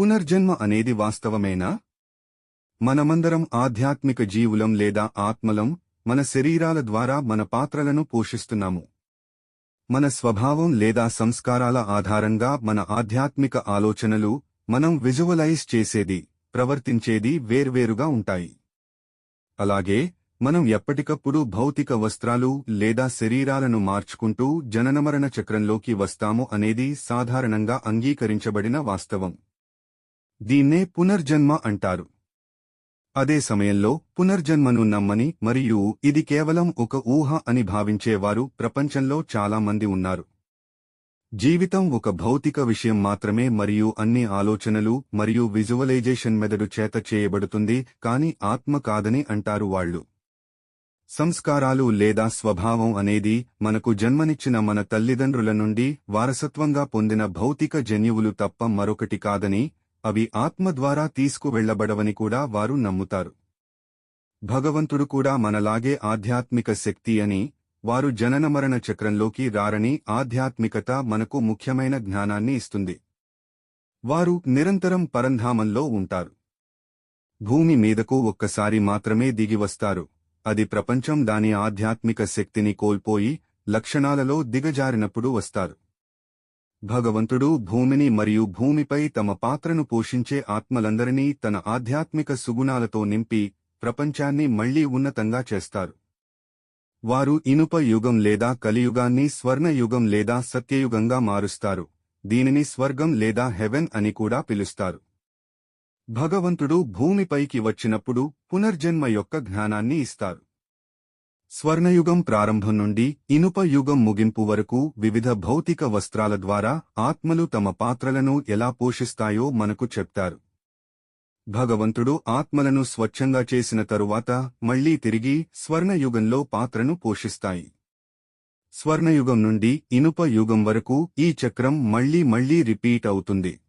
పునర్జన్మ అనేది వాస్తవమేనా? మనమందరం ఆధ్యాత్మిక జీవులం లేదా ఆత్మలం మన శరీరాల ద్వారా మన పాత్రలను పోషిస్తున్నాము. మన స్వభావం లేదా సంస్కారాల ఆధారంగా మన ఆధ్యాత్మిక ఆలోచనలు మనం విజువలైజ్ చేసేది ప్రవర్తించేది వేర్వేరుగా ఉంటాయి. అలాగే మనం ఎప్పటికప్పుడు భౌతిక వస్త్రాలు లేదా శరీరాలను మార్చుకుంటూ జననమరణ చక్రంలోకి వస్తాము అనేది సాధారణంగా అంగీకరించబడిన వాస్తవం. దీన్నే పునర్జన్మ అంటారు. అదే సమయంలో పునర్జన్మను నమ్మని మరియు ఇది కేవలం ఒక ఊహ అని భావించేవారు ప్రపంచంలో చాలా మంది ఉన్నారు. జీవితం ఒక భౌతిక విషయం మాత్రమే మరియు అన్ని ఆలోచనలు మరియు విజువలైజేషన్ మెదడు చేత చేయబడుతుంది కాని ఆత్మ కాదని అంటారు వాళ్ళు. సంస్కారాలు లేదా స్వభావం అనేది మనకు జన్మనిచ్చిన మన తల్లిదండ్రుల నుండి వారసత్వంగా పొందిన భౌతిక జన్యువులు తప్ప మరొకటి కాదని అవి ఆత్మ ద్వారా తీసుకువెళ్ళబడవని కూడా వారు నమ్ముతారు. భగవంతుడు కూడా మనలాగే ఆధ్యాత్మిక శక్తి అని వారు జననమరణ చక్రంలోకి రారని ఆధ్యాత్మికత మనకు ముఖ్యమైన జ్ఞానాన్ని ఇస్తుంది. వారు నిరంతరం పరంధామంలో ఉంటారు. భూమి మీదకు ఒక్కసారి మాత్రమే దిగివస్తారు అది ప్రపంచం దాని ఆధ్యాత్మిక శక్తిని కోల్పోయి లక్షణాలలో దిగజారినప్పుడు వస్తారు. భగవంతుడు భూమిని మరియు భూమిపై తమ పాత్రను పోషించే ఆత్మలందరినీ తన ఆధ్యాత్మిక సుగుణాలతో నింపి ప్రపంచాన్ని మళ్ళీ ఉన్నతంగా చేస్తారు. వారు ఇనుప యుగం లేదా కలియుగాన్ని స్వర్ణయుగం లేదా సత్యయుగంగా మారుస్తారు. దీనిని స్వర్గం లేదా హెవెన్ అని కూడా పిలుస్తారు. భగవంతుడు భూమిపైకి వచ్చినప్పుడు పునర్జన్మ యొక్క జ్ఞానాన్ని ఇస్తారు. స్వర్ణయుగం ప్రారంభం నుండి ఇనుప యుగం ముగింపు వరకు వివిధ భౌతిక వస్త్రాల ద్వారా ఆత్మలు తమ పాత్రలను ఎలా పోషిస్తాయో మనకు చెప్తారు. భగవంతుడు ఆత్మలను స్వచ్ఛంగా చేసిన తరువాత మళ్ళీ తిరిగి స్వర్ణయుగంలో పాత్రను పోషిస్తాయి. స్వర్ణయుగం నుండి ఇనుప యుగం వరకు ఈ చక్రం మళ్ళీ మళ్ళీ రిపీట్ అవుతుంది.